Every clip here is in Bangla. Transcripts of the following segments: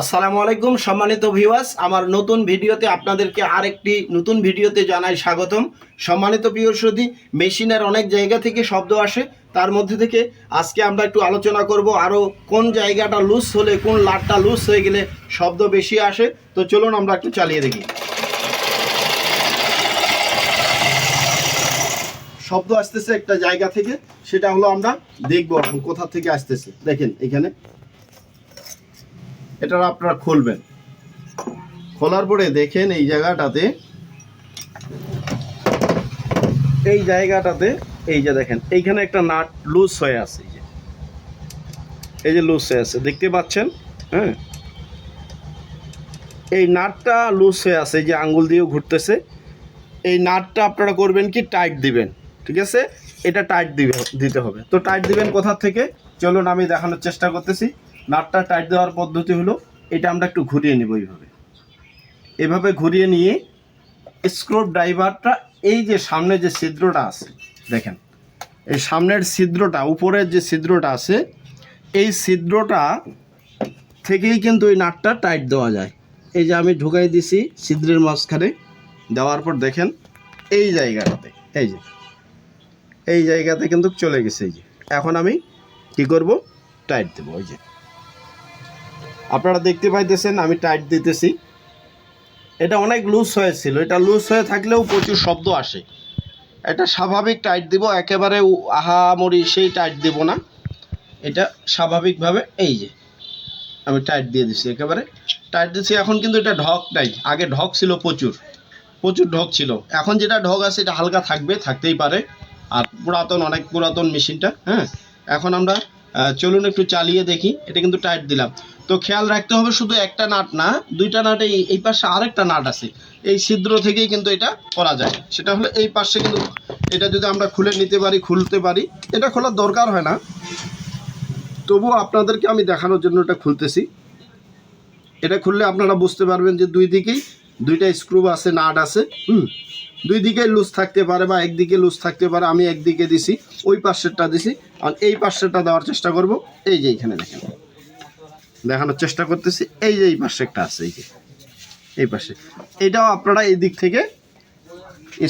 আসসালামু আলাইকুম, সম্মানিত ভিউয়ার্স আমার নতুন ভিডিওতে আপনাদেরকে আরেকটি নতুন ভিডিওতে জানাই স্বাগতম। সম্মানিত প্রিয়সদী মেশিনের অনেক জায়গা থেকে শব্দ আসে, তার মধ্যে থেকে আজকে আমরা একটু আলোচনা করব আরও কোন জায়গাটা লুজ হলে, কোন লাটটা লুজ হয়ে গেলে শব্দ বেশি আসে। তো চলুন আমরা একটু চালিয়ে দেখি। শব্দ আসতেছে একটা জায়গা থেকে, সেটা হলো আমরা দেখব এখন কোথা থেকে আসতেছে। দেখেন এখানে। এটা আপনারা খুলবেন। খোলার পরে দেখেন এই জায়গাটাতে এই জায়গাটাতে, এই যে দেখেন, এইখানে একটা নাট লুজ হয়ে আছে এই যে। এই যে লুজ হয়ে আছে, দেখতে পাচ্ছেন? হ্যাঁ। এই নাটটা লুজ হয়ে আছে যে আঙ্গুল দিয়েও ঘুরতেছে। এই নাটটা আপনারা করবেন কি, টাইট দিবেন, ঠিক আছে? এটা টাইট দিবে, দিতে হবে। তো টাইট দিবেন কোথা থেকে? চলুন, আমি দেখানোর চেষ্টা করতেছি। নাটটা টাইট দেওয়ার পদ্ধতি হলো, এটা আমরা একটু ঘুরিয়ে নিব এইভাবে। এভাবে ঘুরিয়ে নিয়ে স্ক্রু ড্রাইভারটা এই যে সামনে যে ছিদ্রটা আছে, দেখেন, এই সামনের ছিদ্রটা, উপরের যে ছিদ্রটা আছে, এই ছিদ্রটা থেকেই কিন্তু এই নাটটা টাইট দেওয়া যায়। এই যে আমি ঢুকাই দিছি ছিদ্রের মাঝখানে, দেওয়ার পর দেখেন এই জায়গাটাতে, এই যে, এই জায়গাতে কিন্তু চলে গেছে, এই যে। এখন আমি কি করব? টাইট দেবো ওই যে। আপনারা দেখতে পাইতেছেন, আমি টাইট দিতেছি। এটা অনেক লুজ হয়েছিল। এটা লুজ হয়ে থাকলেও প্রচুর শব্দ আসে। এটা স্বাভাবিক টাইট দিব, একেবারে আহামরি সেই টাইট দিব না। এটা স্বাভাবিকভাবে এই যে, আমি টাইট দিয়ে দিছি, একেবারে টাইট দিচ্ছি এখন কিন্তু এটা ঢক নাই। আগে ঢক ছিল প্রচুর। প্রচুর ঢক ছিল। এখন যেটা ঢক আছে, এটা হালকা থাকবে, থাকতেই পারে। আর পুরাতন, অনেক পুরাতন মেশিনটা হ্যাঁ? এখন আমরা চলুন একটু চালিয়ে দেখি। এটা কিন্তু টাইট দিলাম। তো খেয়াল রাখতে হবে শুধু একটা নাট না, দুইটা নাট এই পাশে আরেকটা নাট আছে। এই ছিদ্র থেকেই কিন্তু এটা করা যায়। সেটা হলো এই পাশে কিন্তু এটা যদি আমরা খুলে নিতে পারি, খুলতে পারি, এটা খোলার দরকার হয় না। তবুও আপনাদেরকে আমি দেখানোর জন্য এটা খুলতেছি। এটা খুললে আপনারা বুঝতে পারবেন যে দুই দিকেই দুইটা স্ক্রু আছে, নাট আছে, হুম? দুই দিকে লুজ থাকতে পারে বা একদিকে লুজ থাকতে পারে, আমি একদিকে দিছি, ওই পাশেরটা দিছি। আর এই পাশেরটা দেওয়ার চেষ্টা করব। এই যে এইখানে দেখেন। দেখানোর চেষ্টা করতেছি। এই যে এই পাশে একটা আছে, এই যে। এই পাশে। এটাও আপনারা এই দিক থেকে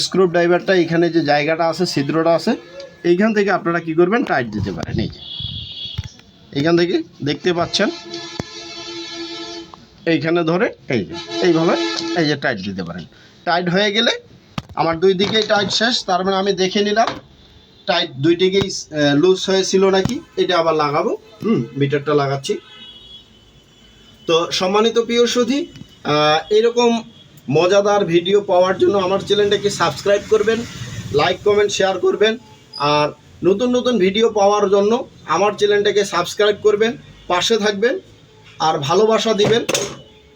স্ক্রু ড্রাইভারটা এখানে যে জায়গাটা আছে, ছিদ্রটা আছে, এইখান থেকে আপনারা কি করবেন টাইট দিতে পারেন, এই যে। এইখান থেকে দেখতে পাচ্ছেন, এইখানে ধরে, এই যে, এইভাবে, এই যে টাইট দিতে পারেন। টাইট হয়ে গেলে আমার দুই দিকেই টাইট শেষ, তার মানে আমি দেখে নিলাম টাইট দুই দিকেই লুজ হয়েছিল নাকি, এটা আবার লাগাবো। হুম মিটারটা লাগাচ্ছি। তো সম্মানিত প্রিয় সুধী এরকম মজাদার ভিডিও পাওয়ার জন্য আমার চ্যানেলটাকে সাবস্ক্রাইব করবেন, লাইক, কমেন্ট, শেয়ার করবেন, আর নতুন নতুন ভিডিও পাওয়ার জন্য আমার চ্যানেলটাকে সাবস্ক্রাইব করবেন, পাশে থাকবেন, আর ভালোবাসা দিবেন।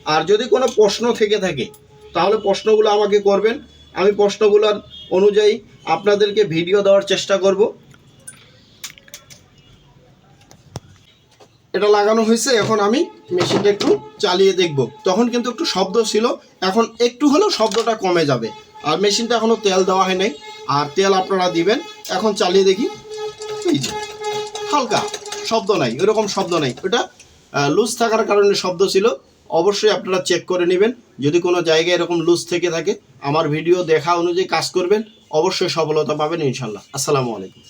আর যদি কোনো প্রশ্ন থেকে থাকে, তাহলে প্রশ্নগুলো আমাকে করবেন। আমি প্রশ্নগুলোর অনুযায়ী আপনাদেরকে ভিডিও দেওয়ার চেষ্টা করব। এটা লাগানো হয়েছে, এখন আমি মেশিনটা একটু চালিয়ে দেখব। তখন কিন্তু একটু শব্দ ছিল, এখন একটু হলেও শব্দটা কমে যাবে। আর মেশিনটা এখনও তেল দেওয়া হয় নাই, আর তেল আপনারা দিবেন, এখন চালিয়ে দেখি। হালকা শব্দ নাই এরকম শব্দ নাই। ওটা লুজ থাকার কারণে শব্দ ছিল, অবশ্যই আপনারা চেক করে নেবেন। যদি কোনো জায়গায় এরকম লুজ থেকে থাকে, আমার ভিডিও দেখা অনুযায়ী কাজ করবেন, অবশ্যই সফলতা পাবেন ইনশাল্লাহ আসসালামু আলাইকুম।